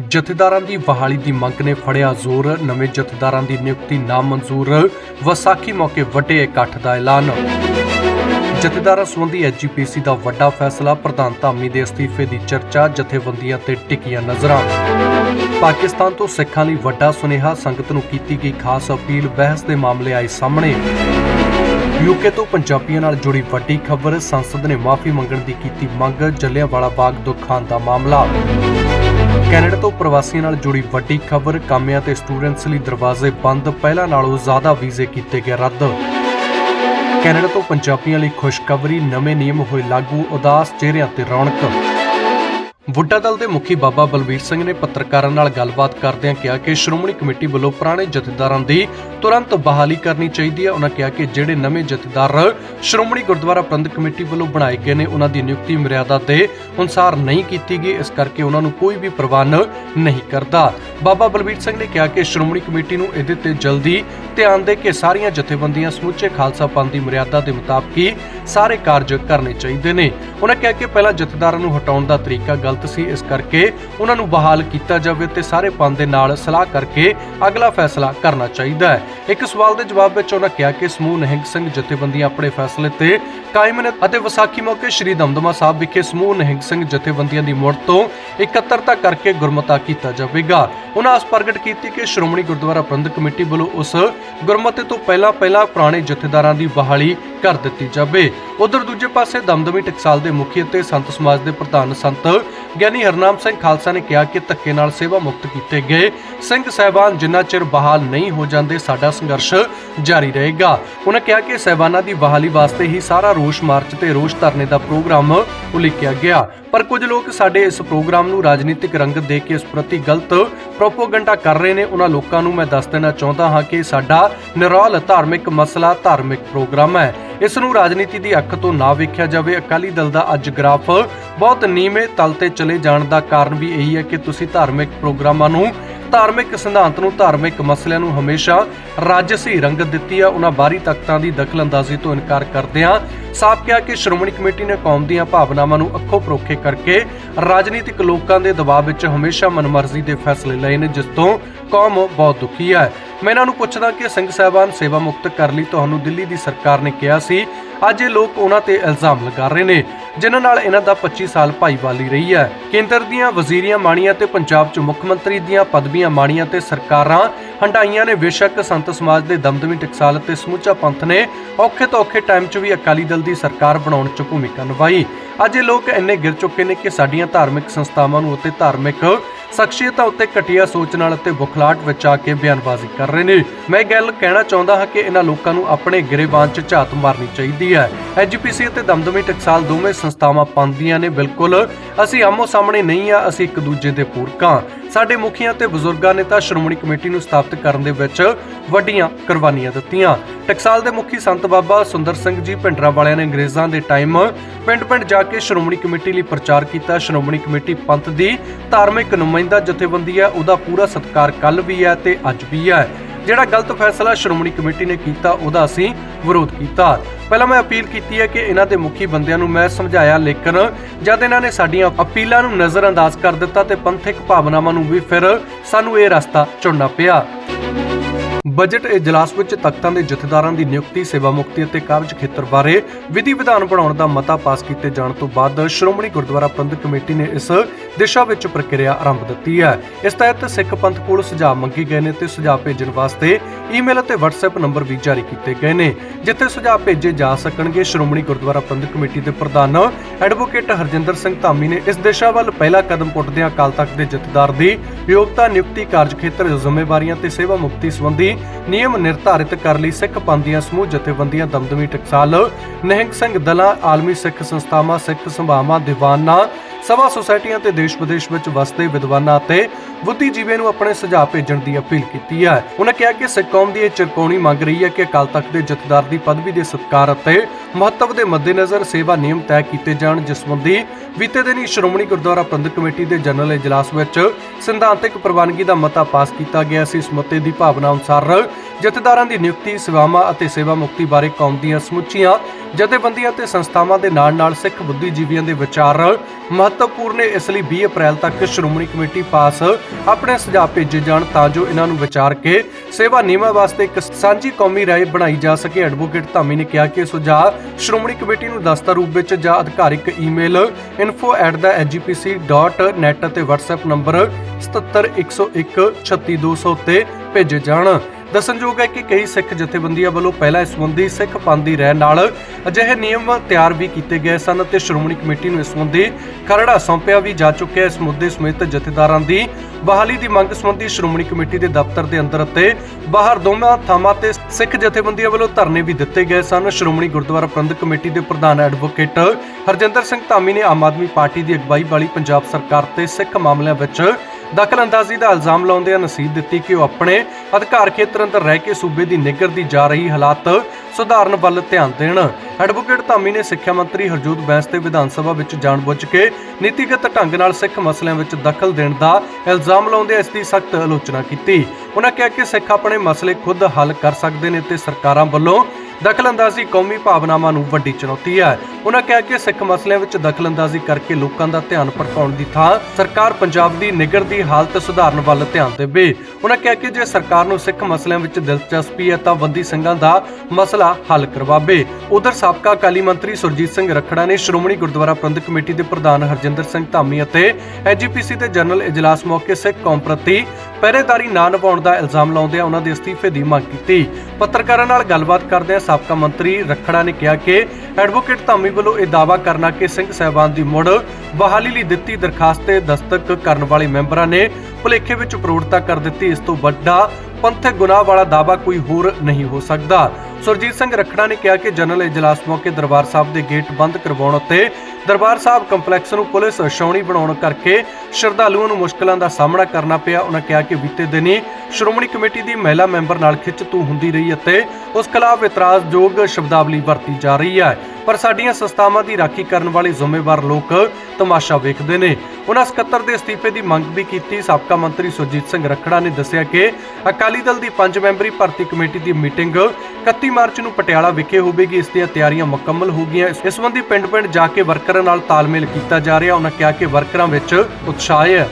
ਜਥੇਦਾਰਾਂ ਦੀ ਬਹਾਲੀ ਦੀ ਮੰਗ ਨੇ ਫੜਿਆ ਜ਼ੋਰ। ਨਵੇਂ ਜਥੇਦਾਰਾਂ ਦੀ ਨਿਯੁਕਤੀ ਨਾ ਮਨਜ਼ੂਰ ਵਿਸਾਖੀ ਮੌਕੇ ਵੱਡੇ ਇਕੱਠ ਦਾ ਐਲਾਨ। ਜਥੇਦਾਰਾਂ ਸੰਬੰਧੀ ਐਜੀਪੀਸੀ ਦਾ ਵੱਡਾ ਫੈਸਲਾ। ਪ੍ਰਧਾਨ ਧਾਮੀ ਦੇ ਅਸਤੀਫੇ ਦੀ ਚਰਚਾ। ਜਥੇਬੰਦੀਆਂ ਤੇ ਟਿਕੀਆਂ ਨਜ਼ਰਾਂ। ਪਾਕਿਸਤਾਨ ਤੋਂ ਸਿੱਖਾਂ ਲਈ ਵੱਡਾ ਸੁਨੇਹਾ। ਸੰਗਤ ਨੂੰ ਕੀਤੀ ਗਈ ਖਾਸ ਅਪੀਲ। ਬਹਿਸ ਦੇ ਮਾਮਲੇ ਆਏ ਸਾਹਮਣੇ। ਯੂਕੇ ਤੋਂ ਪੰਜਾਬੀਆਂ ਨਾਲ ਜੁੜੀ ਵੱਡੀ ਖਬਰ। ਸੰਸਦ ਨੇ ਮਾਫੀ ਮੰਗਣ ਦੀ ਕੀਤੀ ਮੰਗ। ਜੱਲਿਆਂਵਾਲਾ ਬਾਗ ਦੁੱਖਾਂ ਦਾ ਮਾਮਲਾ। ਕੈਨੇਡਾ ਤੋਂ ਪ੍ਰਵਾਸੀਆਂ ਨਾਲ ਜੁੜੀ ਵੱਡੀ ਖਬਰ, ਕਾਮਿਆਂ ਤੇ ਸਟੂਡੈਂਟਸ ਲਈ ਦਰਵਾਜ਼ੇ ਬੰਦ, ਪਹਿਲਾਂ ਨਾਲੋਂ ਜ਼ਿਆਦਾ ਵੀਜ਼ੇ ਕੀਤੇ ਗਏ ਰੱਦ। ਕੈਨੇਡਾ ਤੋਂ ਪੰਜਾਬੀਆਂ ਲਈ ਖੁਸ਼ਖਬਰੀ, ਨਵੇਂ ਨਿਯਮ ਹੋਏ ਲਾਗੂ, ਉਦਾਸ ਚਿਹਰਿਆਂ ਤੇ ਰੌਣਕ। ਬੁੱਢਾ ਦਲ ਦੇ ਮੁਖੀ ਬਾਬਾ ਬਲਬੀਰ ਸਿੰਘ ਨੇ ਪੱਤਰਕਾਰਾਂ ਨਾਲ ਗੱਲਬਾਤ ਕਰਦਿਆਂ ਕਿਹਾ ਕਿ ਸ਼੍ਰੋਮਣੀ ਕਮੇਟੀ ਵੱਲੋਂ ਪੁਰਾਣੇ ਜਥੇਦਾਰਾਂ ਦੀ ਤੁਰੰਤ ਬਹਾਲੀ ਕਰਨੀ ਚਾਹੀਦੀ ਹੈ। ਉਹਨਾਂ ਕਿਹਾ ਕਿ ਜਿਹੜੇ ਨਵੇਂ ਜਥੇਦਾਰ ਸ਼੍ਰੋਮਣੀ ਗੁਰਦੁਆਰਾ ਪ੍ਰਬੰਧਕ ਕਮੇਟੀ ਵੱਲੋਂ ਬਣਾਏ ਗਏ ਨੇ ਉਹਨਾਂ ਦੀ ਨਿਯੁਕਤੀ ਮਰਿਆਦਾ ਦੇ ਅਨੁਸਾਰ ਨਹੀਂ ਕੀਤੀ ਗਈ। ਇਸ ਕਰਕੇ ਉਹਨਾਂ ਨੂੰ ਕੋਈ ਵੀ ਪ੍ਰਵਾਨ ਨਹੀਂ ਕਰਦਾ। ਬਾਬਾ ਬਲਬੀਰ ਸਿੰਘ ਨੇ ਕਿਹਾ ਕਿ ਸ਼੍ਰੋਮਣੀ ਕਮੇਟੀ ਨੂੰ ਇਹਦੇ ਤੇ ਜਲਦੀ ਧਿਆਨ ਦੇ ਕੇ ਸਾਰੀਆਂ ਜਥੇਬੰਦੀਆਂ ਸਮੁੱਚੇ ਖਾਲਸਾ ਪੰਥ ਦੀ ਮਰਿਆਦਾ ਦੇ ਮੁਤਾਬਕ ਹੀ ਸਾਰੇ ਕਾਰਜ ਕਰਨੇ ਚਾਹੀਦੇ ਨੇ। ਉਹਨਾਂ ਕਿਹਾ ਕਿ ਪਹਿਲਾਂ ਜਥੇਦਾਰਾਂ ਨੂੰ ਹਟਾਉਣ ਦਾ ਤਰੀਕਾ ਗਲਤ ਸੀ। ਇਸ ਕਰਕੇ ਉਹਨਾਂ ਨੂੰ ਬਹਾਲ ਕੀਤਾ ਜਾਵੇ ਤੇ ਸਾਰੇ ਪੰਥ ਦੇ ਨਾਲ ਸਲਾਹ ਕਰਕੇ ਅਗਲਾ ਫੈਸਲਾ ਕਰਨਾ ਚਾਹੀਦਾ ਹੈ। ਇੱਕ ਸਵਾਲ ਦੇ ਜਵਾਬ ਵਿੱਚ ਉਹਨਾਂ ਕਿਹਾ ਕਿ ਸਮੂਹ ਨਹਿੰਗ ਸਿੰਘ ਜਥੇਬੰਦੀਆਂ ਆਪਣੇ ਫੈਸਲੇ ਤੇ ਕਾਇਮ ਨੇ ਅਤੇ ਵਿਸਾਖੀ ਮੌਕੇ ਸ਼੍ਰੀ ਦਮਦਮਾ ਸਾਹਿਬ ਵਿਖੇ ਸਮੂਹ ਨਹਿੰਗ ਸਿੰਘ ਜਥੇਬੰਦੀਆਂ ਦੀ ਮੁੜ ਤੋਂ ਇਕੱਤਰਤਾ ਕਰਕੇ ਗੁਰਮਤਾ ਕੀਤਾ ਜਾਵੇਗਾ। ਉਹਨਾਂ ਆਸ ਪ੍ਰਗਟ ਕੀਤੀ ਕਿ ਸ਼੍ਰੋਮਣੀ ਗੁਰਦੁਆਰਾ ਪ੍ਰਬੰਧਕ ਕਮੇਟੀ ਵੱਲੋਂ ਉਸ ਗੁਰਮਤੇ ਤੋਂ ਪਹਿਲਾਂ ਪਹਿਲਾਂ ਪੁਰਾਣੇ ਜਥੇਦਾਰਾਂ ਦੀ ਬਹਾਲੀ ਕਰ ਦਿੱਤੀ ਜਾਵੇ। ਉਧਰ ਦੂਜੇ ਪਾਸੇ ਦਮਦਮੀ ਟਕਸਾਲ ਦੇ ਮੁਖੀ ਅਤੇ ਸੰਤ ਸਮਾਜ ਦੇ ਪ੍ਰਧਾਨ ਸੰਤ ਗਿਆਨੀ ਹਰਨਾਮ ਸਿੰਘ ਖਾਲਸਾ ਨੇ ਕਿਹਾ ਕਿ ਧੱਕੇ ਨਾਲ ਸੇਵਾ ਮੁਕਤ ਕੀਤੇ ਗਏ। ਸਿੰਘ ਸਹਿਬਾਨ ਜਿੰਨਾ ਚਿਰ ਬਹਾਲ ਨਹੀਂ ਹੋ ਜਾਂਦੇ, ਸਾਡਾ ਸੰਘਰਸ਼ ਜਾਰੀ ਰਹੇਗਾ। ਉਹਨਾਂ ਕਿਹਾ ਕਿ ਸਹਿਬਾਨਾਂ ਦੀ ਬਹਾਲੀ ਵਾਸਤੇ ਹੀ ਸਾਰਾ ਰੋਸ ਮਾਰਚ ਤੇ ਰੋਸ ਧਰਨੇ ਦਾ ਪ੍ਰੋਗਰਾਮ ਉਲੀਕਿਆ ਗਿਆ। ਪਰ ਕੁਝ ਲੋਕ ਸਾਡੇ ਇਸ ਪ੍ਰੋਗਰਾਮ ਨੂੰ ਰਾਜਨੀਤਿਕ ਰੰਗਤ ਦੇ ਕੇ ਇਸ ਪ੍ਰਤੀ ਗਲਤ ਪ੍ਰੋਪੋਗੈਂਡਾ ਕਰ ਰਹੇ ਨੇ। ਉਹਨਾਂ ਲੋਕਾਂ ਨੂੰ ਮੈਂ ਦੱਸ ਦੇਣਾ ਚਾਹੁੰਦਾ ਹਾਂ ਕਿ ਸਾਡਾ ਨਿਰੋਲ ਧਾਰਮਿਕ ਮਸਲਾ ਧਾਰਮਿਕ ਪ੍ਰੋਗਰਾਮ ਹੈ। ਇਸ ਨੂੰ ਰਾਜਨੀਤੀ ਦੀ ਅੱਖ ਤੋਂ ਨਾ ਵੇਖਿਆ ਜਾਵੇ। ਅਕਾਲੀ ਦਲ ਦਾ ਅੱਜ ਗ੍ਰਾਫ ਬਹੁਤ ਨੀਵੇਂ ਤਲ ਤੇ ਚਲੇ ਜਾਣ ਦਾ ਕਾਰਨ ਵੀ ਇਹੀ ਹੈ ਕਿ ਤੁਸੀਂ ਧਾਰਮਿਕ ਪ੍ਰੋਗਰਾਮਾਂ ਨੂੰ, ਧਾਰਮਿਕ ਸਿਧਾਂਤ ਨੂੰ, ਧਾਰਮਿਕ ਮਸਲਿਆਂ ਨੂੰ ਹਮੇਸ਼ਾ ਰਾਜਸੀ ਰੰਗਤ ਦਿੱਤੀ ਹੈ ਉਹਨਾਂ ਬਾਹਰੀ ਤਾਕਤਾਂ ਦੀ ਦਖਲਅੰਦਾਜ਼ੀ ਤੋਂ ਇਨਕਾਰ ਕਰਦੇ ਕਰਦਿਆਂ ਸਾਫ਼ ਕਿਹਾ ਕਿ ਸ਼੍ਰੋਮਣੀ ਕਮੇਟੀ ਨੇ ਕੌਮ ਦੀਆਂ ਭਾਵਨਾਵਾਂ ਨੂੰ ਅੱਖੋਂ ਪਰੋਖੇ ਕਰਕੇ ਰਾਜਨੀਤਿਕ ਲੋਕਾਂ ਦੇ ਦਬਾਅ ਵਿੱਚ ਹਮੇਸ਼ਾ ਮਨਮਰਜ਼ੀ ਦੇ ਫੈਸਲੇ ਲਏ ਨੇ, ਜਿਸ ਤੋਂ ਕੌਮ ਬਹੁਤ ਦੁਖੀ ਹੈ। ਮੈਂ ਇਹਨਾਂ ਨੂੰ ਪੁੱਛਦਾ ਕਿ ਸਿੰਘ ਸਾਹਿਬਾਨ ਸੇਵਾ ਮੁਕਤ ਕਰ ਲਈ ਤੁਹਾਨੂੰ ਦਿੱਲੀ ਦੀ ਸਰਕਾਰ ਨੇ ਕਿਹਾ ਸੀ। ਅੱਜ ਇਹ ਲੋਕ ਉਹਨਾਂ ਤੇ ਇਲਜ਼ਾਮ ਲਗਾ ਰਹੇ ਨੇ, ਜਿਨ੍ਹਾਂ ਨਾਲ ਇਹਨਾਂ ਦਾ 25 ਸਾਲ ਭਾਈਵਾਲੀ ਰਹੀ ਹੈ। ਕੇਂਦਰ ਦੀਆਂ ਵਜ਼ੀਰੀਆਂ ਮਾਣੀਆਂ ਤੇ ਪੰਜਾਬ 'ਚ ਮੁੱਖ ਮੰਤਰੀ ਦੀਆਂ ਪਦਵੀਆਂ ਮਾਣੀਆਂ ਤੇ ਸਰਕਾਰਾਂ ਹੰਡਾਈਆਂ ਨੇ। ਬੇਸ਼ੱਕ ਸੰਤ ਸਮਾਜ ਦੇ ਦਮਦਮੀ ਟਕਸਾਲ ਤੇ ਸਮੁੱਚਾ ਪੰਥ ਨੇ ਔਖੇ ਤੋਂ ਔਖੇ ਟਾਈਮ 'ਚ ਵੀ ਅਕਾਲੀ ਦਲ ਦੀ ਸਰਕਾਰ ਬਣਾਉਣ 'ਚ ਭੂਮਿਕਾ ਨਿਭਾਈ। ਅੱਜ ਇਹ ਲੋਕ ਇੰਨੇ ਗਿਰ ਚੁੱਕੇ ਨੇ ਕਿ ਸਾਡੀਆਂ ਧਾਰਮਿਕ ਸੰਸਥਾਵਾਂ ਨੂੰ ਅਤੇ ਧਾਰਮਿਕ ਸ਼ਖਸੀਅਤਾਂ ਉੱਤੇ ਘਟੀਆ ਸੋਚ ਨਾਲ ਅਤੇ ਬੁਖਲਾਟ ਵਿੱਚ ਆ ਕੇ ਬਿਆਨਬਾਜ਼ੀ ਕਰ ਰਹੇ ਨੇ। ਮੈਂ ਗੱਲ ਕਹਿਣਾ ਚਾਹੁੰਦਾ ਹਾਂ ਕਿ ਇਹਨਾਂ ਲੋਕਾਂ ਨੂੰ ਆਪਣੇ ਗਰੇਬਾਨ 'ਚ ਝਾਤ ਮਾਰਨੀ ਚਾਹੀਦੀ ਹੈ। ਐਜੀਪੀਸੀ ਅਤੇ ਦਮਦਮੀ ਟਕਸਾਲ ਦੋਵੇਂ ਸੰਸਥਾਵਾਂ ਪਾਉਂਦੀਆਂ ਨੇ, ਬਿਲਕੁਲ। ਅਸੀਂ ਆਮੋ ਸਾਹਮਣੇ ਨਹੀਂ ਆ, ਅਸੀਂ ਇੱਕ ਦੂਜੇ ਦੇ ਪੂਰਕਾਂ ਸਾਡੇ ਮੁਖੀਆਂ ਤੇ ਬਜ਼ੁਰਗਾਂ ਨੇ ਤਾਂ ਸ਼੍ਰੋਮਣੀ ਕਮੇਟੀ ਨੂੰ ਸਥਾਪਿਤ ਕਰਨ ਦੇ ਵਿੱਚ ਵੱਡੀਆਂ ਕੁਰਬਾਨੀਆਂ ਦਿੱਤੀਆਂ। ਟਕਸਾਲ ਦੇ ਮੁਖੀ ਸੰਤ ਬਾਬਾ ਸੁੰਦਰ ਸਿੰਘ ਜੀ ਭਿੰਡਰਾ ਵਾਲਿਆਂ ਨੇ ਅੰਗਰੇਜ਼ਾਂ ਦੇ ਟਾਈਮ ਪਿੰਡ-ਪਿੰਡ ਜਾ ਕੇ ਸ਼੍ਰੋਮਣੀ ਕਮੇਟੀ ਲਈ ਪ੍ਰਚਾਰ ਕੀਤਾ। ਸ਼੍ਰੋਮਣੀ ਕਮੇਟੀ ਪੰਥ ਦੀ ਧਾਰਮਿਕ ਨੁਮਾਇੰਦਾ ਜਥੇਬੰਦੀ ਹੈ, ਉਹਦਾ ਪੂਰਾ ਸਤਿਕਾਰ ਕੱਲ ਵੀ ਹੈ ਤੇ ਅੱਜ ਵੀ ਹੈ। ਜਿਹੜਾ ਗਲਤ ਫੈਸਲਾ ਸ਼੍ਰੋਮਣੀ ਕਮੇਟੀ ਨੇ ਕੀਤਾ, ਉਹਦਾ ਅਸੀਂ ਵਿਰੋਧ ਕੀਤਾ। ਪਹਿਲਾਂ ਮੈਂ ਅਪੀਲ ਕੀਤੀ ਹੈ ਕਿ ਇਹਨਾਂ ਦੇ ਮੁਖੀ ਬੰਦਿਆਂ ਨੂੰ ਮੈਂ ਸਮਝਾਇਆ, ਲੇਕਿਨ ਜਦ ਇਹਨਾਂ ਨੇ ਸਾਡੀਆਂ ਅਪੀਲਾਂ ਨੂੰ ਨਜ਼ਰਅੰਦਾਜ਼ ਕਰ ਦਿੱਤਾ ਤੇ ਪੰਥਕ ਭਾਵਨਾਵਾਂ ਨੂੰ ਵੀ ਫਿਰ ਸਾਨੂੰ ਇਹ ਰਸਤਾ ਚੁਣਨਾ ਪਿਆ। ਬਜਟ ਇਜਲਾਸ ਵਿੱਚ ਤਖਤਾਂ ਦੇ ਜਥੇਦਾਰਾਂ ਦੀ ਨਿਯੁਕਤੀ, ਸੇਵਾ ਮੁਕਤੀ ਅਤੇ ਕਾਰਜ ਖੇਤਰ ਬਾਰੇ ਵਿਧੀ ਵਿਧਾਨ ਬਣਾਉਣ ਦਾ ਮਤਾ ਪਾਸ ਕੀਤੇ ਜਾਣ ਤੋਂ ਬਾਅਦ ਸ਼੍ਰੋਮਣੀ ਗੁਰਦੁਆਰਾ ਪ੍ਰਬੰਧਕ ਕਮੇਟੀ ਨੇ ਇਸ ਦਿਸ਼ਾ ਵਿੱਚ ਪ੍ਰਕਿਰਿਆ ਆਰੰਭ ਦਿੱਤੀ ਹੈ। ਇਸ ਤਹਿਤ ਸਿੱਖ ਪੰਥ ਕੋਲ ਸੁਝਾਅ ਮੰਗੇ ਗਏ ਨੇ ਤੇ ਸੁਝਾਅ ਭੇਜਣ ਵਾਸਤੇ ਈਮੇਲ ਅਤੇ WhatsApp ਨੰਬਰ ਵੀ ਜਾਰੀ ਕੀਤੇ ਗਏ ਨੇ, ਜਿੱਥੇ ਸੁਝਾਅ ਭੇਜੇ ਜਾ ਸਕਣਗੇ। ਸ਼੍ਰੋਮਣੀ ਗੁਰਦੁਆਰਾ ਪ੍ਰਬੰਧਕ ਕਮੇਟੀ ਦੇ ਪ੍ਰਧਾਨ ਐਡਵੋਕੇਟ ਹਰਜਿੰਦਰ ਸਿੰਘ ਧਾਮੀ ਨੇ ਇਸ ਦਿਸ਼ਾ ਵੱਲ ਪਹਿਲਾ ਕਦਮ ਪੁੱਟਦਿਆਂ ਅਕਾਲ ਤਖਤ ਦੇ ਜਥੇਦਾਰ ਦੀ ਯੋਗਤਾ ਨਿਯੁਕਤੀ ਕਾਰਜ ਖੇਤਰ ਜ਼ਿੰਮੇਵਾਰੀਆਂ ਤੇ ਸੇਵਾ ਮੁਕਤੀ ਸੰਬੰਧੀ ਨਿਯਮ ਨਿਰਧਾਰਿਤ ਕਰ ਲਈ ਸਿੱਖ ਪੰਥ ਸਮੂਹ ਜਥੇਬੰਦੀਆਂ ਦਮਦਮੀ ਟਕਸਾਲ, ਨਿਹੰਗ ਸਿੰਘ ਦਲਾਂ, ਆਲਮੀ ਸਿੱਖ ਸੰਸਥਾਵਾਂ, ਸਿੱਖ ਸਭਾਵਾਂ, ਦੀਵਾਨਾਂ, ਸਭਾ ਸੁਸਾਇਟੀਆਂ ਤੇ ਦੇਸ਼ ਵਿਦੇਸ਼ ਵਿੱਚ ਵਸਦੇ ਵਿਦਵਾਨਾਂ ਅਤੇ ਬੁੱਧੀਜੀਵੀਆਂ ਨੂੰ ਆਪਣੇ ਸੁਝਾਅ ਭੇਜਣ ਦੀ ਅਪੀਲ ਕੀਤੀ ਹੈ। ਉਹਨਾਂ ਕਿਹਾ ਕਿ ਸਿੱਖ ਕੌਮ ਦੀ ਇਹ ਚਿਰਕੋਣੀ ਮੰਗ ਰਹੀ ਹੈ ਕਿ ਅਕਾਲ ਤਖਤ ਦੇ ਜਥੇਦਾਰ ਦੀ ਪਦਵੀ ਦੇ ਸਤਿਕਾਰ ਅਤੇ ਮਹੱਤਵ ਦੇ ਮੱਦੇਨਜ਼ਰ ਸੇਵਾ ਨਿਯਮ ਤੈਅ ਕੀਤੇ ਜਾਣ, ਜਿਸ ਸੰਬੰਧੀ ਬੀਤੇ ਦਿਨੀ ਸ਼੍ਰੋਮਣੀ ਗੁਰਦੁਆਰਾ ਪ੍ਰਬੰਧਕ ਕਮੇਟੀ ਦੇ ਜਨਰਲ ਇਜਲਾਸ ਵਿੱਚ ਸਿਧਾਂਤਕ ਪ੍ਰਵਾਨਗੀ ਦਾ ਮਤਾ ਪਾਸ ਕੀਤਾ ਗਿਆ ਸੀ। ਇਸ ਮਤੇ ਦੀ ਭਾਵਨਾ ਅਨੁਸਾਰ ਜਥੇਦਾਰਾਂ ਦੀ ਨਿਯੁਕਤੀ, ਸੇਵਾਵਾਂ ਅਤੇ ਸੇਵਾ ਮੁਕਤੀ ਬਾਰੇ ਕੌਮ ਦੀਆਂ ਸਮੁੱਚੀਆਂ ਜਥੇਬੰਦੀਆਂ ਤੇ ਸੰਸਥਾਵਾਂ ਦੇ ਨਾਲ-ਨਾਲ ਸਿੱਖ ਬੁੱਧੀਜੀਵੀਆਂ ਦੇ ਵਿਚਾਰ ਮਹੱਤਵਪੂਰਨ ਨੇ। ਇਸ ਲਈ 20 ਅਪ੍ਰੈਲ ਤੱਕ ਸ਼੍ਰੋਮਣੀ ਕਮੇਟੀ ਪਾਸ ਆਪਣੇ ਸੁਝਾਅ ਭੇਜੇ ਜਾਣ, ਤਾਂ ਜੋ ਇਹਨਾਂ ਨੂੰ ਵਿਚਾਰ ਕੇ ਸੇਵਾ ਨਿਯਮਾਂ ਵਾਸਤੇ ਇੱਕ ਸਾਂਝੀ ਕੌਮੀ ਰਾਏ ਬਣਾਈ ਜਾ ਸਕੇ। ਐਡਵੋਕੇਟ ਧਾਮੀ ਨੇ ਕਿਹਾ ਕਿ ਸੁਝਾਅ ਸ਼੍ਰੋਮਣੀ ਕਮੇਟੀ ਨੂੰ ਦਸਤਾ ਰੂਪ ਵਿੱਚ ਜਾਂ ਅਧਿਕਾਰਿਕ ਈਮੇਲ info@thegpc.net ਅਤੇ WhatsApp ਨੰਬਰ 7710136200 ਤੇ ਭੇਜੇ ਜਾਣ। ਦੱਸਣਯੋਗ ਹੈ ਕਿ ਕਈ ਸਿੱਖ ਜਥੇਬੰਦੀਆਂ ਵੱਲੋਂ ਪਹਿਲਾਂ ਇਸ ਸੰਬੰਧੀ ਸਿੱਖ ਪੰਥ ਰਹਿ ਨਾਲ ਅਜਿਹੇ ਨਿਯਮ ਤਿਆਰ ਵੀ ਕੀਤੇ ਗਏ ਸਨ ਅਤੇ ਸ਼੍ਰੋਮਣੀ ਕਮੇਟੀ ਨੂੰ ਇਸ ਸੰਬੰਧੀ ਖਰੜਾ ਸੌਂਪਿਆ ਵੀ ਜਾ ਚੁੱਕਿਆ ਇਸ ਮੁੱਦੇ ਸਮੇਤ ਜਥੇਦਾਰਾਂ ਦੀ ਬਹਾਲੀ ਦੀ ਮੰਗ ਸੰਬੰਧੀ ਸ਼੍ਰੋਮਣੀ ਕਮੇਟੀ ਦੇ ਦਫ਼ਤਰ ਦੇ ਅੰਦਰ ਅਤੇ ਬਾਹਰ ਦੋਵਾਂ ਥਾਵਾਂ ਤੇ ਸਿੱਖ ਜਥੇਬੰਦੀਆਂ ਵੱਲੋਂ ਧਰਨੇ ਵੀ ਦਿੱਤੇ ਗਏ ਸਨ। ਸ਼੍ਰੋਮਣੀ ਗੁਰਦੁਆਰਾ ਪ੍ਰਬੰਧਕ ਕਮੇਟੀ ਦੇ ਪ੍ਰਧਾਨ ਐਡਵੋਕੇਟ ਹਰਜਿੰਦਰ ਸਿੰਘ ਧਾਮੀ ਨੇ ਆਮ ਆਦਮੀ ਪਾਰਟੀ ਦੀ ਅਗਵਾਈ ਵਾਲੀ ਪੰਜਾਬ ਸਰਕਾਰ ਤੇ ਸਿੱਖ ਮਾਮਲਿਆਂ ਵਿੱਚ ਦਖਲਅੰਦਾਜ਼ੀ ਦਾ ਇਲਜ਼ਾਮ ਲਾਉਂਦਿਆਂ ਨਸੀਹਤ ਦਿੱਤੀ ਕਿ ਉਹ ਆਪਣੇ ਅਧਿਕਾਰ ਖੇਤਰ ਅੰਦਰ ਰਹਿ ਕੇ ਸੂਬੇ ਦੀ ਨਿਗਰਦੀ ਜਾ ਰਹੀ ਹਾਲਾਤ ਸੁਧਾਰਨ ਵੱਲ ਧਿਆਨ ਦੇਣ। ਐਡਵੋਕੇਟ ਧਾਮੀ ਨੇ ਸਿੱਖਿਆ ਮੰਤਰੀ ਹਰਜੋਤ ਬੈਂਸ ਤੇ ਵਿਧਾਨ ਸਭਾ ਵਿੱਚ ਜਾਣਬੁੱਝ ਕੇ ਨੀਤੀਗਤ ਢੰਗ ਨਾਲ ਸਿੱਖ ਮਸਲਿਆਂ ਵਿੱਚ ਦਖਲ ਦੇਣ ਦਾ ਇਲਜ਼ਾਮ ਲਾਉਂਦਿਆਂ ਇਸ ਦੀ ਸਖਤ ਆਲੋਚਨਾ ਕੀਤੀ। ਉਹਨਾਂ ਕਿਹਾ ਕਿ ਸਿੱਖ ਆਪਣੇ ਮਸਲੇ ਖੁਦ ਹੱਲ ਕਰ ਸਕਦੇ ਨੇ ਤੇ ਸਰਕਾਰਾਂ ਵੱਲੋਂ ਦਖਲਅੰਦਾਜ਼ੀ ਕੌਮੀ ਭਾਵਨਾਵਾਂ ਨੂੰ ਵੱਡੀ ਚੁਣੌਤੀ ਹੈ। ਉਹਨਾਂ ਕਿਹਾ ਕਿ ਸਿੱਖ ਮਸਲਿਆਂ ਵਿੱਚ ਦਖਲਅੰਦਾਜ਼ੀ ਕਰਕੇ ਲੋਕਾਂ ਦਾ ਧਿਆਨ ਭਟਕਾਉਣ ਦੀ ਥਾਂ ਸਰਕਾਰ ਪੰਜਾਬ ਦੀ ਨਿਗਰ ਦੀ ਹਾਲਤ ਸੁਧਾਰਨ ਵੱਲ ਧਿਆਨ ਦੇਵੇ। ਉਹਨਾਂ ਕਿਹਾ ਕਿ ਜੇ ਸਰਕਾਰ ਨੂੰ ਸਿੱਖ ਮਸਲਿਆਂ ਵਿੱਚ ਦਿਲਚਸਪੀ ਹੈ ਤਾਂ ਬੰਦੀ ਸਿੰਘਾਂ ਦਾ ਮਸਲਾ ਹੱਲ ਕਰਵਾਵੇ। ਉਧਰ ਸਾਬਕਾ ਅਕਾਲੀ ਮੰਤਰੀ ਸੁਰਜੀਤ ਸਿੰਘ ਰੱਖੜਾ ਨੇ ਸ਼੍ਰੋਮਣੀ ਗੁਰਦੁਆਰਾ ਪ੍ਰਬੰਧਕ ਕਮੇਟੀ ਦੇ ਪ੍ਰਧਾਨ ਹਰਜਿੰਦਰ ਸਿੰਘ ਧਾਮੀ ਅਤੇ ਐਜੀਪੀਸੀ ਦੇ ਜਨਰਲ ਇਜਲਾਸ ਮੌਕੇ ਸਿੱਖ ਕੌਮ ਪ੍ਰਤੀ ਪਹਿਰੇਦਾਰੀ ਨਾ ਨਿਭਾਉਣ ਦਾ ਇਲਜ਼ਾਮ ਲਾਉਂਦਿਆਂ ਉਹਨਾਂ ਦੇ ਅਸਤੀਫੇ ਦੀ ਮੰਗ ਕੀਤੀ। ਪੱਤਰਕਾਰਾਂ ਨਾਲ ਗੱਲਬਾਤ ਕਰਦਿਆਂ ਸਾਬਕਾ ਮੰਤਰੀ ਰੱਖੜਾ ਨੇ ਕਿਹਾ ਕਿ ਐਡਵੋਕੇਟ ਧਾਮੀ ਵੱਲੋਂ ਇਹ ਦਾਅਵਾ ਕਰਨਾ ਕਿ ਸਿੰਘ ਸਹਿਬਾਨ ਦੀ ਮੁੜ ਬਹਾਲੀ ਲਈ ਦਿੱਤੀ ਦਰਖਾਸਤ ਤੇ ਦਸਤਕ ਕਰਨ ਵਾਲੇ ਮੈਂਬਰਾਂ ਨੇ ਭੁਲੇਖੇ ਵਿੱਚ ਪ੍ਰੋੜਤਾ ਕਰ ਦਿੱਤੀ। ਇਸ ਤੋਂ ਵੱਡਾ ਪੰਥਕ ਗੁਨਾਹ ਵਾਲਾ ਦਾਅਵਾ ਕੋਈ ਹੋਰ ਨਹੀਂ ਹੋ ਸਕਦਾ। ਸੁਰਜੀਤ ਸਿੰਘ ਰੱਖੜਾ ਨੇ ਕਿਹਾ ਕਿ ਜਨਰਲ ਇਜਲਾਸ ਮੌਕੇ ਦਰਬਾਰ ਸਾਹਿਬ ਦੇ ਗੇਟ ਬੰਦ ਕਰਵਾਉਣ ਅਤੇ ਦਰਬਾਰ ਸਾਹਿਬ ਕੰਪਲੈਕਸ ਨੂੰ ਪੁਲਿਸ ਛਾਉਣੀ ਬਣਾਉਣ ਕਰਕੇ ਸ਼ਰਧਾਲੂਆਂ ਨੂੰ ਮੁਸ਼ਕਲਾਂ ਦਾ ਸਾਹਮਣਾ ਕਰਨਾ ਪਿਆ। ਉਹਨਾਂ ਕਿਹਾ ਕਿ ਬੀਤੇ ਦਿਨੀ ਸ਼੍ਰੋਮਣੀ ਕਮੇਟੀ ਦੀ ਮਹਿਲਾ ਮੈਂਬਰ ਨਾਲ ਖਿੱਚਤੂ ਹੁੰਦੀ ਰਹੀ ਅਤੇ ਉਸ ਖਿਲਾਫ ਇਤਰਾਜ਼ਯੋਗ ਸ਼ਬਦਾਵਲੀ ਵਰਤੀ ਜਾ ਰਹੀ ਹੈ। ਪਰ ਸਾਡੀਆਂ ਸੰਸਥਾਵਾਂ ਦੀ ਰਾਖੀ ਕਰਨ ਵਾਲੇ ਜ਼ਿੰਮੇਵਾਰ ਲੋਕ ਤਮਾਸ਼ਾ ਵੇਖਦੇ ਨੇ। ਉਹਨਾਂ ਸਕੱਤਰ ਦੇ ਅਸਤੀਫੇ ਦੀ ਮੰਗ ਵੀ ਕੀਤੀ। ਸਾਬਕਾ ਮੰਤਰੀ ਸੁਰਜੀਤ ਸਿੰਘ ਰੱਖੜਾ ਨੇ ਦੱਸਿਆ ਕਿ ਅਕਾਲੀ ਦਲ ਦੀ ਪੰਜ ਮੈਂਬਰੀ ਭਰਤੀ ਕਮੇਟੀ ਦੀ ਮੀਟਿੰਗ 31 ਮਾਰਚ ਨੂੰ ਪਟਿਆਲਾ ਵਿਖੇ ਹੋਵੇਗੀ। ਇਸ ਦੀਆਂ ਤਿਆਰੀਆਂ ਮੁਕੰਮਲ ਹੋ ਗਈਆਂ। ਇਸ ਸੰਬੰਧੀ ਪਿੰਡ-ਪਿੰਡ ਜਾ ਕੇ ਵਰਕਰਾਂ ਨਾਲ ਤਾਲਮੇਲ ਕੀਤਾ ਜਾ ਰਿਹਾ। ਉਹਨਾਂ ਕਿਹਾ ਕਿ ਵਰਕਰਾਂ ਵਿੱਚ ਉਤਸ਼ਾਹ ਹੈ।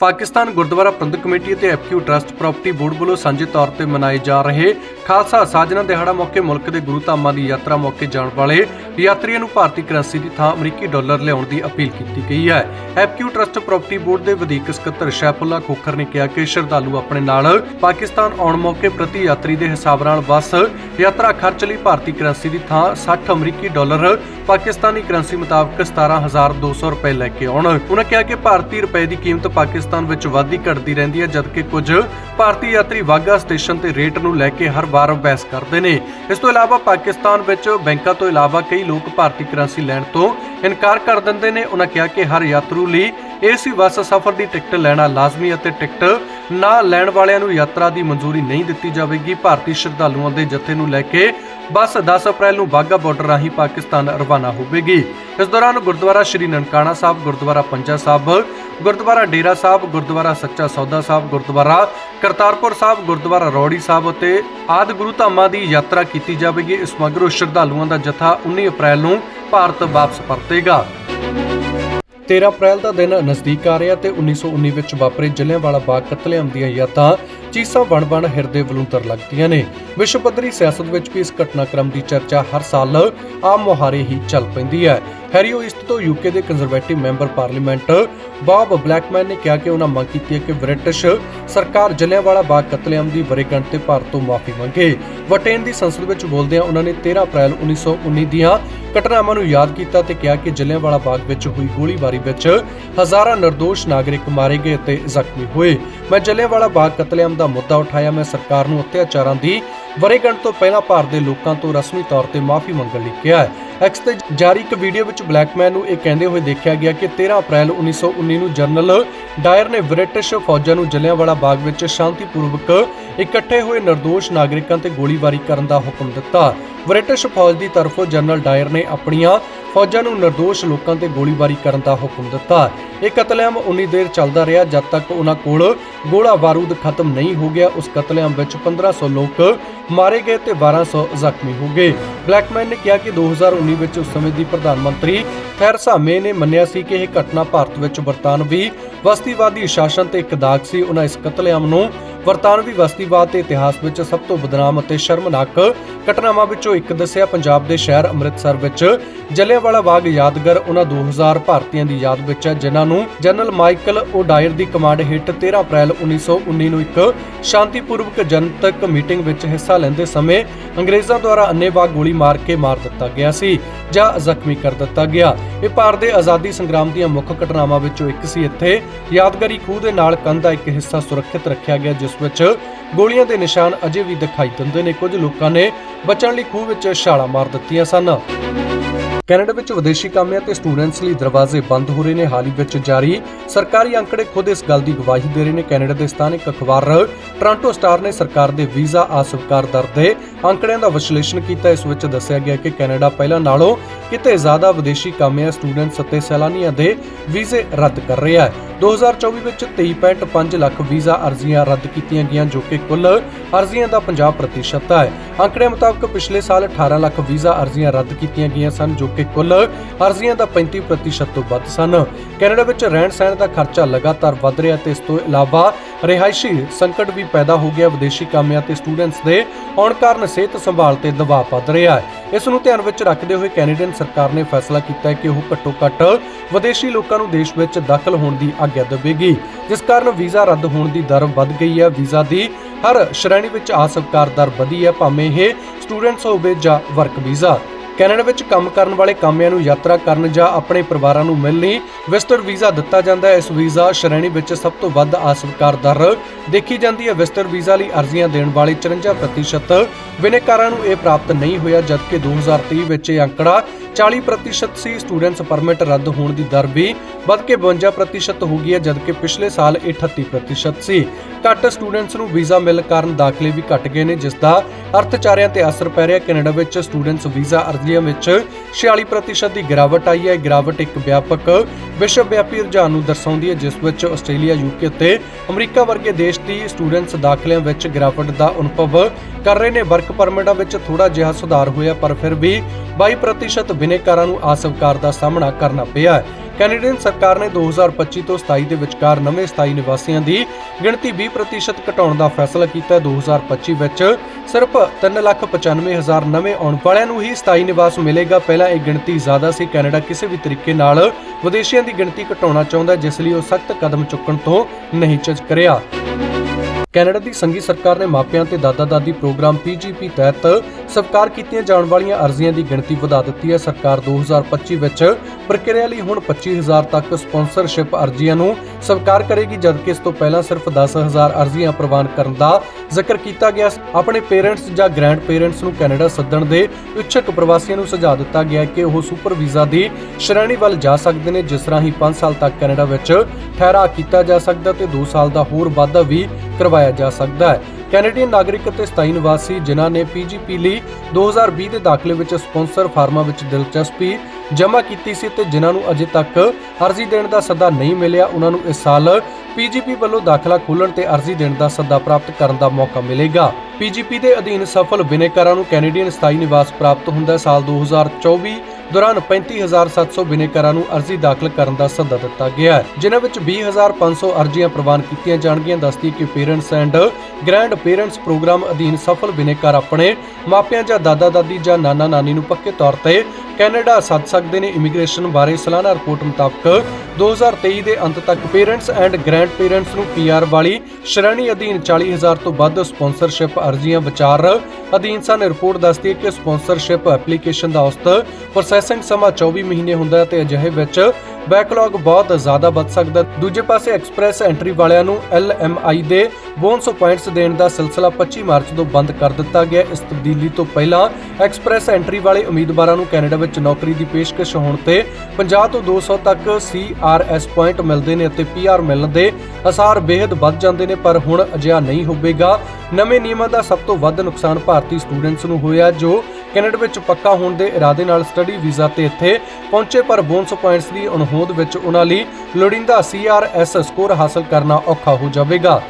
ਪਾਕਿਸਤਾਨ ਗੁਰਦੁਆਰਾ ਪ੍ਰਬੰਧਕ ਕਮੇਟੀ ਅਤੇ ਐਫਕਿਊ ਟਰਸਟ ਪ੍ਰਾਪਰਟੀ ਬੋਰਡ ਵੱਲੋਂ ਸਾਂਝੇ ਤੌਰ ਤੇ ਮਨਾਏ ਜਾ ਰਹੇ ਖਾਲਸਾ ਸਾਜਨਾ ਦਿਹਾੜਾ ਮੌਕੇ ਮੁਲਕ ਦੇ ਗੁਰੂ ਧਾਮਾਂ ਦੀ ਯਾਤਰਾ ਮੌਕੇ ਜਾਣ ਵਾਲੇ ਯਾਤਰੀਆਂ ਨੂੰ ਭਾਰਤੀ ਕਰੰਸੀ ਦੀ ਥਾਂ ਅਮਰੀਕੀ ਡਾਲਰ ਲਿਆਉਣ ਦੀ ਅਪੀਲ ਕੀਤੀ ਗਈ ਹੈ। ਐਫਕਿਊ ਟਰਸਟ ਪ੍ਰਾਪਰਟੀ ਬੋਰਡ ਦੇ ਵਧੇਕ ਸਕੱਤਰ ਸ਼ੈਫੁੱਲਾ ਖੋਖਰ ਨੇ ਕਿਹਾ ਕਿ ਸ਼ਰਧਾਲੂ ਆਪਣੇ ਨਾਲ ਪਾਕਿਸਤਾਨ ਆਉਣ ਮੌਕੇ ਪ੍ਰਤੀ ਯਾਤਰੀ ਦੇ ਹਿਸਾਬ ਨਾਲ ਬੱਸ ਯਾਤਰਾ ਖਰਚ ਲਈ ਭਾਰਤੀ ਕਰੰਸੀ ਦੀ ਥਾਂ 60 ਅਮਰੀਕੀ ਡਾਲਰ ਪਾਕਿਸਤਾਨੀ ਕਰੰਸੀ ਮੁਤਾਬਕ 17200 ਰੁਪਏ ਲੈ ਕੇ ਆਉਣ। ਉਹਨਾਂ ਕਿਹਾ ਕਿ ਭਾਰਤੀ ਰੁਪਏ ਦੀ ਕੀਮਤ ਪਾਕਿਸਤਾਨ ਵਿੱਚ ਵਾਧੀ ਘਟਦੀ ਰਹਿੰਦੀ ਹੈ ਜਦਕਿ ਕੁਝ ਭਾਰਤੀ ਯਾਤਰੀ ਵਾਗਾ ਸਟੇਸ਼ਨ ਤੇ ਰੇਟ ਨੂੰ ਲੈ ਕੇ ਹਰ ਵਾਰ ਬਹਿਸ ਕਰਦੇ ਨੇ। ਇਸ ਤੋਂ ਇਲਾਵਾ ਪਾਕਿਸਤਾਨ ਵਿੱਚ ਬੈਂਕਾਂ ਤੋਂ ਇਲਾਵਾ ਕਈ ਲੋਕ ਭਾਰਤੀ ਕਰੰਸੀ ਲੈਣ ਤੋਂ ਇਨਕਾਰ ਕਰ ਦਿੰਦੇ ਨੇ। ਉਹਨਾਂ ਕਿਹਾ ਕਿ ਹਰ ਯਾਤਰੂ ਲਈ ਏਸੀ ਬੱਸ ਸਫ਼ਰ ਦੀ ਟਿਕਟ ਲੈਣਾ ਲਾਜ਼ਮੀ ਅਤੇ ਟਿਕਟ ਨਾ ਲੈਣ ਵਾਲਿਆਂ ਨੂੰ ਯਾਤਰਾ ਦੀ ਮਨਜ਼ੂਰੀ ਨਹੀਂ ਦਿੱਤੀ ਜਾਵੇਗੀ। ਭਾਰਤੀ ਸ਼ਰਧਾਲੂਆਂ ਦੇ ਜਥੇ ਨੂੰ ਲੈ ਕੇ ਬੱਸ 10 ਅਪ੍ਰੈਲ ਨੂੰ ਬਾਗਾ ਬਾਰਡਰ ਰਾਹੀਂ ਪਾਕਿਸਤਾਨ ਰਵਾਨਾ ਹੋਵੇਗੀ। ਇਸ ਦੌਰਾਨ ਗੁਰਦੁਆਰਾ ਸ਼੍ਰੀ ਨਨਕਾਣਾ ਸਾਹਿਬ, ਗੁਰਦੁਆਰਾ ਪੰਜਾ ਸਾਹਿਬ, ਗੁਰਦੁਆਰਾ ਡੇਰਾ ਸਾਹਿਬ, ਗੁਰਦੁਆਰਾ ਸੱਚਾ ਸੌਦਾ ਸਾਹਿਬ, ਗੁਰਦੁਆਰਾ ਕਰਤਾਰਪੁਰ ਸਾਹਿਬ, ਗੁਰਦੁਆਰਾ ਰੌੜੀ ਸਾਹਿਬ ਅਤੇ ਆਦਿ ਗੁਰੂ ਧਾਮਾਂ ਦੀ ਯਾਤਰਾ ਕੀਤੀ ਜਾਵੇਗੀ। ਇਸ ਮਗਰੋਂ ਸ਼ਰਧਾਲੂਆਂ ਦਾ ਜਥਾ 19 ਅਪ੍ਰੈਲ ਨੂੰ ਭਾਰਤ ਵਾਪਸ ਪਰਤੇਗਾ। 13 ਅਪ੍ਰੈਲ ਦਾ ਦਿਨ ਨਜ਼ਦੀਕ ਆ ਰਿਹਾ ਤੇ 1919 ਵਿੱਚ ਵਾਪਰੇ ਜਲਿਆਂਵਾਲਾ ਬਾਗ ਕਤਲੇਆਮ ਦੀਆਂ ਯਾਦਾਂ ਚੀਸਾਂ ਬਣ-ਬਣ ਹਿਰਦੇ ਵਲੂੰਤਰ ਲੱਗਦੀਆਂ ਨੇ। ਵਿਸ਼ਵ ਪੱਧਰੀ ਸਿਆਸਤ ਵਿੱਚ ਵੀ ਇਸ ਘਟਨਾਕ੍ਰਮ ਦੀ ਚਰਚਾ ਹਰ ਸਾਲ ਆਮ ਮੁਹਾਰੇ ਹੀ ਚੱਲ ਪੈਂਦੀ ਹੈ। ਹੈਰੀਓ ਇਸਟ ਤੋਂ ਯੂਕੇ ਦੇ Conservative member parliament Bob Blackman ਨੇ ਕਿਹਾ ਕਿ ਉਹਨਾਂ ਮੰਗ ਕੀਤੀ ਹੈ ਕਿ ਬ੍ਰਿਟਿਸ਼ ਸਰਕਾਰ ਜਲਿਆਂਵਾਲਾ ਬਾਗ ਕਤਲੇਆਮ ਦੀ ਵਰੇਗੰਢ ਤੇ ਭਾਰਤ ਤੋਂ ਮਾਫੀ ਮੰਗੇ। ਬ੍ਰਿਟੇਨ ਦੀ ਸੰਸਦ ਵਿੱਚ ਬੋਲਦਿਆਂ ਉਹਨਾਂ ਨੇ 13 ਅਪ੍ਰੈਲ 1919 ਦੀਆਂ ਘਟਨਾਵਾਂ ਨੂੰ ਯਾਦ ਕੀਤਾ ਤੇ ਕਿਹਾ ਕਿ ਜਲਿਆਂਵਾਲਾ ਬਾਗ ਵਿੱਚ ਹੋਈ ਗੋਲੀਬਾਰੀ ਵਿੱਚ ਹਜ਼ਾਰਾਂ ਨਿਰਦੋਸ਼ ਨਾਗਰਿਕ ਮਾਰੇ ਗਏ ਅਤੇ ਜ਼ਖਮੀ ਹੋਏ। ਮੈਂ ਜਲਿਆਂਵਾਲਾ ਬਾਗ ਕਤਲੇਆਮ ਦਾ ਮੁੱਦਾ ਉਠਾਇਆ। ਮੈਂ ਸਰਕਾਰ ਨੂੰ ਅਤਿਆਚਾਰਾਂ ਦੀ ਵਰੇਗੰਢ ਤੋਂ ਪਹਿਲਾਂ ਭਾਰਤ ਦੇ ਲੋਕਾਂ ਤੋਂ ਰਸਮੀ ਤੌਰ ਤੇ ਮਾਫੀ ਮੰਗਣ ਲਈ ਕਿਹਾ ਹੈ। ਐਕਸ ਤੇ ਜਾਰੀ ਇੱਕ ਵੀਡੀਓ ਵਿੱਚ ਬਲੈਕਮੈਨ ਨੂੰ ਇਹ ਕਹਿੰਦੇ ਹੋਏ ਦੇਖਿਆ ਗਿਆ ਕਿ 13 ਅਪ੍ਰੈਲ 1919 ਨੂੰ ਜਨਰਲ ਡਾਇਰ ਨੇ ਬ੍ਰਿਟਿਸ਼ ਫੌਜਾਂ ਨੂੰ ਜਲਿਆਂਵਾਲਾ ਬਾਗ ਵਿੱਚ ਸ਼ਾਂਤੀਪੂਰਵਕ ਇਕੱਠੇ ਹੋਏ ਨਿਰਦੋਸ਼ ਨਾਗਰਿਕਾਂ ਤੇ ਗੋਲੀਬਾਰੀ ਕਰਨ ਦਾ ਹੁਕਮ ਦਿੱਤਾ। ਬ੍ਰਿਟਿਸ਼ ਫੌਜ ਦੀ ਤਰਫੋਂ ਜਨਰਲ ਡਾਇਰ ਨੇ ਆਪਣੀਆਂ ਫੌਜਾਂ ਨੂੰ ਨਿਰਦੋਸ਼ ਲੋਕਾਂ ਤੇ ਗੋਲੀਬਾਰੀ ਕਰਨ ਦਾ ਹੁਕਮ ਦਿੱਤਾ। ਇਹ ਕਤਲੇਆਮ ਉਨੀ ਦੇਰ ਚੱਲਦਾ ਰਿਹਾ, ਜਦ ਤੱਕ ਉਹਨਾਂ ਕੋਲ ਗੋਲਾ ਬਾਰੂਦ ਖਤਮ ਨਹੀਂ ਹੋ ਗਿਆ। ਉਸ ਕਤਲੇਆਮ ਵਿੱਚ 1500 ਲੋਕ ਮਾਰੇ ਗਏ ਤੇ 1200 ਜ਼ਖਮੀ ਹੋ ਗਏ। ਬਲੈਕਮੈਨ ਨੇ ਕਿਹਾ ਕਿ 2019 ਵਿੱਚ ਉਸ ਸਮੇਂ ਦੀ ਪ੍ਰਧਾਨ ਮੰਤਰੀ ਥੈਰਸਾ ਮੇ ਨੇ ਮੰਨਿਆ ਸੀ ਕਿ ਇਹ ਘਟਨਾ ਭਾਰਤ ਵਿੱਚ ਬਰਤਾਨਵੀ ਬਸਤੀਵਾਦੀ ਸ਼ਾਸਨ ਤੇ ਇੱਕ ਦਾਗ ਸੀ। ਉਹਨਾਂ ਇਸ ਕਤਲੇਆਮ ਨੂੰ ਵਰਤਾਨਵੀ ਵਸਤੀਵਾਦ ਦੇ ਇਤਿਹਾਸ ਵਿੱਚ ਸਭ ਤੋਂ ਬਦਨਾਮ ਅਤੇ ਸ਼ਰਮਨਾਕ ਘਟਨਾਵਾਂ ਵਿੱਚੋਂ ਇੱਕ ਦੱਸਿਆ ਪੰਜਾਬ ਦੇ ਸ਼ਹਿਰ ਅੰਮ੍ਰਿਤਸਰ ਵਿੱਚ। ਜਲਿਆਂਵਾਲਾ ਬਾਗ ਯਾਦਗਾਰ ਉਹਨਾਂ 2000 ਭਾਰਤੀਆਂ ਦੀ ਯਾਦ ਵਿੱਚ ਹੈ, ਜਿਨ੍ਹਾਂ ਨੂੰ ਜਨਰਲ ਮਾਈਕਲ ਓਡਾਇਰ ਦੀ ਕਮਾਂਡ ਹੇਠ 13 ਅਪ੍ਰੈਲ 1919 ਨੂੰ ਇੱਕ ਸ਼ਾਂਤੀਪੂਰਵਕ ਜਨਤਕ ਮੀਟਿੰਗ ਵਿੱਚ ਹਿੱਸਾ ਲੈਂਦੇ ਸਮੇਂ ਅੰਗਰੇਜ਼ਾਂ ਦੁਆਰਾ ਅੰਨ੍ਹੇਵਾਹ ਗੋਲੀ ਮਾਰ ਕੇ ਮਾਰ ਦਿੱਤਾ ਗਿਆ ਸੀ ਜਾਂ ਜ਼ਖਮੀ ਕਰ ਦਿੱਤਾ ਗਿਆ। ਇਹ ਭਾਰਤ ਦੇ ਆਜ਼ਾਦੀ ਸੰਗਰਾਮ ਦੀਆਂ ਮੁੱਖ ਘਟਨਾਵਾਂ ਵਿੱਚੋਂ ਇੱਕ ਸੀ। ਇੱਥੇ ਯਾਦਗਾਰੀ ਖੂਹ ਦੇ ਨਾਲ ਕੰਧ ਦਾ ਇੱਕ ਹਿੱਸਾ ਸੁਰੱਖਿਅਤ ਰੱਖਿਆ ਗਿਆ, ਜਿਸ ਵਿੱਚ ਗੋਲੀਆਂ ਦੇ ਨਿਸ਼ਾਨ ਅਜੇ ਵੀ ਦਿਖਾਈ ਦਿੰਦੇ ਨੇ। ਕੁਝ ਲੋਕਾਂ ਨੇ ਬਚਣ ਲਈ ਖੂਹ ਵਿੱਚ ਛਾਲਾਂ ਮਾਰ ਦਿੱਤੀਆਂ ਸਨ। ਕੈਨੇਡਾ ਵਿੱਚ ਵਿਦੇਸ਼ੀ ਕਾਮਿਆਂ ਤੇ ਸਟੂਡੈਂਟਸ ਲਈ ਦਰਵਾਜ਼ੇ ਬੰਦ ਹੋ ਰਹੇ ਨੇ। ਹਾਲ ਵਿੱਚ ਜਾਰੀ ਸਰਕਾਰੀ ਅੰਕੜੇ ਖੁਦ ਇਸ ਗੱਲ ਦੀ ਗਵਾਹੀ ਦੇ ਰਹੇ ਨੇ। ਕੈਨੇਡਾ ਦੇ ਸਥਾਨਕ ਅਖਬਾਰ ਟੋਰਾਂਟੋ ਸਟਾਰ ਨੇ ਸਰਕਾਰ ਦੇ ਵੀਜ਼ਾ ਅਸਵੀਕਾਰ ਦਰ ਦੇ ਅੰਕੜਿਆਂ ਦਾ ਵਿਸ਼ਲੇਸ਼ਣ ਕੀਤਾ। ਇਸ ਵਿੱਚ ਦੱਸਿਆ ਗਿਆ ਕਿ ਕੈਨੇਡਾ ਪਹਿਲਾਂ ਨਾਲੋਂ ਕਿਤੇ ਜ਼ਿਆਦਾ ਵਿਦੇਸ਼ੀ ਕਾਮਿਆਂ, ਸਟੂਡੈਂਟਸ ਅਤੇ ਸੈਲਾਨੀਆਂ ਦੇ ਵੀਜ਼ੇ ਰੱਦ ਕਰ ਰਿਹਾ ਹੈ। 2024 ਵਿੱਚ 23.5 ਲੱਖ ਵੀਜ਼ਾ ਅਰਜ਼ੀਆਂ ਰੱਦ ਕੀਤੀਆਂ ਗਈਆਂ, ਜੋ ਕਿ ਕੁੱਲ ਅਰਜ਼ੀਆਂ ਦਾ 50% ਹੈ। ਅੰਕੜਿਆਂ ਮੁਤਾਬਕ ਪਿਛਲੇ ਸਾਲ 18 ਲੱਖ ਵੀਜ਼ਾ ਅਰਜ਼ੀਆਂ ਰੱਦ ਕੀਤੀਆਂ ਗਈਆਂ ਸਨ, ਜੋ ਕਿ ਕੁੱਲ ਅਰਜ਼ੀਆਂ ਦਾ 35% ਤੋਂ ਵੱਧ ਸਨ। ਕੈਨੇਡਾ ਵਿੱਚ ਰਹਿਣ ਸਹਿਣ ਦਾ ਖਰਚਾ ਲਗਾਤਾਰ ਵੱਧ ਰਿਹਾ ਤੇ ਇਸ ਤੋਂ ਇਲਾਵਾ ਰਿਹਾਇਸ਼ੀ ਸੰਕਟ ਵੀ ਪੈਦਾ ਹੋ ਗਿਆ। ਵਿਦੇਸ਼ੀ ਕਾਮਿਆਂ ਤੇ ਸਟੂਡੈਂਟਸ ਦੇ ਆਉਣ ਕਾਰਨ ਸਿਹਤ ਸੰਭਾਲ ਤੇ ਦਬਾਅ ਵੱਧ ਰਿਹਾ ਹੈ। ਇਸ ਨੂੰ ਧਿਆਨ ਵਿੱਚ ਰੱਖਦੇ ਹੋਏ ਕੈਨੇਡੀਅਨ ਸਰਕਾਰ ਨੇ ਫੈਸਲਾ ਕੀਤਾ ਹੈ ਕਿ ਉਹ ਘੱਟੋ-ਘੱਟ ਵਿਦੇਸ਼ੀ ਲੋਕਾਂ ਨੂੰ ਦੇਸ਼ ਵਿੱਚ ਦਾਖਲ ਹੋਣ ਦੀ ਆਗਿਆ ਦੇਵੇਗੀ, ਜਿਸ ਕਾਰਨ ਵੀਜ਼ਾ ਰੱਦ ਹੋਣ ਦੀ ਦਰ ਵੱਧ ਗਈ ਹੈ। ਵੀਜ਼ਾ ਦੀ ਹਰ ਸ਼੍ਰੇਣੀ ਵਿੱਚ ਆਸਵਕਾਰ ਦਰ ਵਧੀ ਹੈ, ਭਾਵੇਂ ਇਹ ਸਟੂਡੈਂਟਸ ਹੋਵੇ ਜਾਂ ਵਰਕ ਵੀਜ਼ਾ। ਕੈਨੇਡਾ ਵਿੱਚ ਕੰਮ ਕਰਨ ਵਾਲੇ ਕਾਮਿਆਂ ਨੂੰ ਯਾਤਰਾ ਕਰਨ ਜਾਂ ਆਪਣੇ ਪਰਿਵਾਰਾਂ ਨੂੰ ਮਿਲਣ ਲਈ ਵਿਜ਼ਟਰ ਵੀਜ਼ਾ ਦਿੱਤਾ ਜਾਂਦਾ ਹੈ। ਇਸ ਵੀਜ਼ਾ ਸ਼੍ਰੇਣੀ ਵਿੱਚ ਸਭ ਤੋਂ ਵੱਧ ਆਸਵਕਾਰ ਦਰ ਦੇਖੀ ਜਾਂਦੀ ਹੈ। ਵਿਜ਼ਟਰ ਵੀਜ਼ਾ ਲਈ ਅਰਜ਼ੀਆਂ ਦੇਣ ਵਾਲੇ 54% ਬਿਨੇਕਾਰਾਂ ਨੂੰ ਇਹ ਪ੍ਰਾਪਤ ਨਹੀਂ ਹੋਇਆ, ਜਦਕਿ 2023 ਵਿੱਚ ਇਹ ਅੰਕੜਾ 40% ਸੀ, ਸਟੂਡੈਂਟਸ ਪਰਮਿਟ ਰੱਦ ਹੋਣ ਦੀ ਦਰ ਵੀ ਵੱਧ ਕੇ 52% ਹੋ ਗਈ ਹੈ, ਜਦਕਿ ਪਿਛਲੇ ਸਾਲ 38% ਸੀ। ਘੱਟ ਸਟੂਡੈਂਟਸ ਨੂੰ ਵੀਜ਼ਾ ਮਿਲਣ ਕਾਰਨ ਦਾਖਲੇ ਵੀ ਘਟ ਗਏ ਨੇ, ਜਿਸ ਦਾ ਅਰਥਚਾਰਿਆਂ ਤੇ ਅਸਰ ਪੈ ਰਿਹਾ ਕੈਨੇਡਾ ਵਿੱਚ ਸਟੂਡੈਂਟਸ ਵੀਜ਼ਾ ਅਰਜ਼ੀਆਂ ਵਿੱਚ 46% ਦੀ ਗਿਰਾਵਟ ਆਈ ਹੈ। ਗਿਰਾਵਟ ਇੱਕ ਵਿਆਪਕ ਵਿਸ਼ਵ ਵਿਆਪੀ ਰੁਝਾਨ ਨੂੰ ਦਰਸਾਉਂਦੀ ਹੈ, ਜਿਸ ਵਿੱਚ ਆਸਟ੍ਰੇਲੀਆ, ਯੂਕੇ ਅਤੇ ਅਮਰੀਕਾ ਵਰਗੇ ਦੇਸ਼ ਦੀ ਸਟੂਡੈਂਟਸ ਦਾਖਲਿਆਂ ਵਿੱਚ ਗਿਰਾਵਟ ਦਾ ਅਨੁਭਵ ਕਰ ਰਹੇ ਨੇ। ਵਰਕ ਪਰਮਿਟਾਂ ਵਿੱਚ ਥੋੜਾ ਜਿਹਾ ਸੁਧਾਰ ਹੋਇਆ, ਪਰ ਫਿਰ ਵੀ 22% ਬਿਨੇਕਾਰਾਂ ਨੂੰ ਅਸਵੀਕਾਰ ਦਾ ਸਾਹਮਣਾ ਕਰਨਾ ਪਿਆ ਹੈ। ਕੈਨੇਡੀਅਨ ਸਰਕਾਰ ਨੇ 2025 ਤੋਂ 27 ਦੇ ਵਿਚਕਾਰ ਨਵੇਂ ਸਥਾਈ ਨਿਵਾਸੀਆਂ ਦੀ ਗਿਣਤੀ 20% ਘਟਾਉਣ ਦਾ ਫੈਸਲਾ ਕੀਤਾ ਹੈ। 2025 ਵਿੱਚ ਸਿਰਫ 395000 ਨਵੇਂ ਆਉਣ ਵਾਲਿਆਂ ਨੂੰ ਹੀ ਸਥਾਈ ਨਿਵਾਸ ਮਿਲੇਗਾ। ਪਹਿਲਾਂ ਇਹ ਗਿਣਤੀ ਜ਼ਿਆਦਾ ਸੀ। ਕੈਨੇਡਾ ਕਿਸੇ ਵੀ ਤਰੀਕੇ ਨਾਲ ਵਿਦੇਸ਼ੀਆਂ ਦੀ ਗਿਣਤੀ ਘਟਾਉਣਾ ਚਾਹੁੰਦਾ ਹੈ, ਜਿਸ ਲਈ ਉਹ ਸਖਤ ਕਦਮ ਚੁੱਕਣ ਤੋਂ ਨਹੀਂ ਝਿਜਕ ਰਿਹਾ। ਕੈਨੇਡਾ ਦੀ ਸੰਘੀ ਸਰਕਾਰ ਨੇ ਮਾਪਿਆਂ ਤੇ ਦਾਦਾ-ਦਾਦੀ ਪ੍ਰੋਗਰਾਮ PGP ਤਹਿਤ ਸਵੀਕਾਰ ਕੀਤੀਆਂ ਜਾਣ ਵਾਲੀਆਂ ਅਰਜ਼ੀਆਂ ਦੀ ਗਿਣਤੀ ਵਧਾ ਦਿੱਤੀ ਹੈ। ਸਰਕਾਰ 2025 ਵਿੱਚ ਪ੍ਰਕਿਰਿਆ ਲਈ ਹੁਣ 25000 ਤੱਕ ਸਪਾਂਸਰਸ਼ਿਪ ਅਰਜ਼ੀਆਂ ਨੂੰ ਸਵੀਕਾਰ ਕਰੇਗੀ, ਜਦਕਿ ਇਸ ਤੋਂ ਪਹਿਲਾਂ ਸਿਰਫ 10000 ਅਰਜ਼ੀਆਂ ਪ੍ਰਵਾਨ ਕਰਨ ਦਾ ਜ਼ਿਕਰ ਕੀਤਾ ਗਿਆ ਆਪਣੇ ਪੇਰੈਂਟਸ ਜਾਂ ਗ੍ਰੈਂਡ ਪੇਰੈਂਟਸ ਨੂੰ ਕੈਨੇਡਾ ਸੱਦਣ ਦੇ ਇੱਛਕ ਪ੍ਰਵਾਸੀਆਂ ਨੂੰ ਸੁਝਾਅ ਦਿੱਤਾ ਗਿਆ ਕਿ ਉਹ ਸੁਪਰ ਵੀਜ਼ਾ ਦੀ ਸ਼੍ਰੇਣੀ ਵੱਲ ਜਾ ਸਕਦੇ ਨੇ, ਜਿਸ ਰਾਹੀਂ 5 ਸਾਲ ਤੱਕ ਕੈਨੇਡਾ ਵਿੱਚ ਠਹਿਰਾ ਕੀਤਾ ਜਾ ਸਕਦਾ ਤੇ 2 ਸਾਲ ਦਾ ਹੋਰ ਵਾਧਾ ਵੀ ਕਰਵਾਇਆ ਜਾ ਸਕਦਾ ਹੈ। ਕੈਨੇਡੀਅਨ ਨਾਗਰਿਕ ਅਤੇ ਸਥਾਈ ਨਿਵਾਸੀ, ਜਿਨ੍ਹਾਂ ਨੇ ਪੀਜੀਪੀ ਲਈ 2020 ਦੇ ਦਾਖਲੇ ਵਿੱਚ ਸਪਾਂਸਰ ਫਾਰਮਾਂ ਵਿੱਚ ਦਿਲਚਸਪੀ ਜਮ੍ਹਾਂ ਕੀਤੀ ਸੀ ਤੇ ਜਿਨ੍ਹਾਂ ਨੂੰ ਅਜੇ ਤੱਕ ਅਰਜ਼ੀ ਦੇਣ ਦਾ ਸੱਦਾ ਨਹੀਂ ਮਿਲਿਆ ਉਹਨਾਂ ਨੂੰ ਇਸ ਸਾਲ ਪੀਜੀਪੀ ਵੱਲੋਂ ਦਾਖਲਾ ਖੋਲਣ ਤੇ ਅਰਜ਼ੀ ਦੇਣ ਦਾ ਸੱਦਾ ਪ੍ਰਾਪਤ ਕਰਨ ਦਾ ਮੌਕਾ ਮਿਲੇਗਾ। ਪੀਜੀਪੀ ਦੇ ਅਧੀਨ ਸਫਲ ਬਿਨੇਕਾਰਾਂ ਨੂੰ ਕੈਨੇਡੀਅਨ ਸਥਾਈ ਨਿਵਾਸ ਪ੍ਰਾਪਤ ਹੁੰਦਾ ਹੈ। ਸਾਲ 2024 ਦੌਰਾਨ 35700 ਬਿਨੇਕਾਰਾਂ ਨੂੰ ਅਰਜ਼ੀ ਦਾਖਲ ਕਰਨ ਦਾ ਸੱਦਾ ਦਿੱਤਾ ਗਿਆ ਹੈ, ਜਿਨ੍ਹਾਂ ਵਿੱਚ 20500 ਅਰਜ਼ੀਆਂ ਪ੍ਰਵਾਨ ਕੀਤੀਆਂ ਜਾਣਗੀਆਂ। ਦੱਸਦੀ ਕਿ parents and grandparents programme ਅਧੀਨ ਸਫਲ ਬਿਨੇਕਾਰ ਆਪਣੇ ਮਾਪਿਆਂ ਜਾਂ ਦਾਦਾ ਦਾਦੀ ਜਾਂ ਨਾਨਾ ਨਾਨੀ ਨੂੰ ਪੱਕੇ ਤੌਰ ਤੇ ਕੈਨੇਡਾ ਸੱਦ ਸਕਦੇ ਨੇ। ਇਮੀਗ੍ਰੇਸ਼ਨ ਬਾਰੇ ਸਾਲਾਨਾ ਰਿਪੋਰਟ ਮੁਤਾਬਕ 2023 ਦੇ ਅੰਤ ਤੱਕ ਪੇਰੈਂਟਸ ਐਂਡ ਗ੍ਰੈਂਡ ਪੇਰੈਂਟਸ ਨੂੰ ਪੀਆਰ ਵਾਲੀ ਸ਼੍ਰੇਣੀ ਅਧੀਨ 40000 ਤੋਂ ਵੱਧ ਸਪਾਂਸਰਸ਼ਿਪ ਅਰਜ਼ੀਆਂ ਵਿਚਾਰ ਅਧੀਨ ਸਨ। ਰਿਪੋਰਟ ਦੱਸਦੀ ਹੈ ਕਿ ਸਪਾਂਸਰਸ਼ਿਪ ਐਪਲੀਕੇਸ਼ਨ ਦਾ ਔਸਤ ਪ੍ਰੋਸੈਸਿੰਗ ਸਮਾਂ 24 ਮਹੀਨੇ ਹੁੰਦਾ ਤੇ ਅਜਿਹੇ ਵਿੱਚ ਬੈਕਲੌਗ ਬਹੁਤ ਜ਼ਿਆਦਾ ਵੱਧ ਸਕਦਾ ਦੂਜੇ ਪਾਸੇ ਐਕਸਪ੍ਰੈਸ ਐਂਟਰੀ ਵਾਲਿਆਂ ਨੂੰ LMI ਦੇ ਬੋਨਸ ਪੁਆਇੰਟਸ ਦੇਣ ਦਾ ਸਿਲਸਿਲਾ 25 ਮਾਰਚ ਤੋਂ ਬੰਦ ਕਰ ਦਿੱਤਾ ਗਿਆ ਇਸ ਤਬਦੀਲੀ ਤੋਂ ਪਹਿਲਾਂ ਐਕਸਪ੍ਰੈਸ ਐਂਟਰੀ ਵਾਲੇ ਉਮੀਦਵਾਰਾਂ ਨੂੰ ਕੈਨੇਡਾ ਵਿੱਚ ਨੌਕਰੀ ਦੀ ਪੇਸ਼ਕਸ਼ ਹੋਣ ਤੇ 50 ਤੋਂ 200 ਤੱਕ ਸੀ CRS ਪੁਆਇੰਟ ਮਿਲਦੇ ਨੇ ਅਤੇ PR ਮਿਲਣ ਦੇ ਅਸਾਰ ਬੇहद ਵੱਧ ਜਾਂਦੇ ਨੇ, ਪਰ ਹੁਣ ਅਜਿਹਾ ਨਹੀਂ ਹੋਵੇਗਾ। ਨਵੇਂ ਨਿਯਮਾਂ ਦਾ ਸਭ ਤੋਂ ਵੱਧ ਨੁਕਸਾਨ ਭਾਰਤੀ ਸਟੂਡੈਂਟਸ ਨੂੰ ਹੋਇਆ, ਜੋ ਕੈਨੇਡਾ ਵਿੱਚ ਪੱਕਾ ਹੋਣ ਦੇ ਇਰਾਦੇ ਨਾਲ ਸਟੱਡੀ ਵੀਜ਼ਾ ਤੇ ਇੱਥੇ ਪਹੁੰਚੇ, ਪਰ ਬੋਨਸ ਪੁਆਇੰਟਸ ਦੀ ਅਣਹੋਂਦ ਵਿੱਚ ਉਹਨਾਂ ਲਈ ਲੋੜੀਂਦਾ CRS ਸਕੋਰ ਹਾਸਲ ਕਰਨਾ ਔਖਾ ਹੋ ਜਾਵੇਗਾ।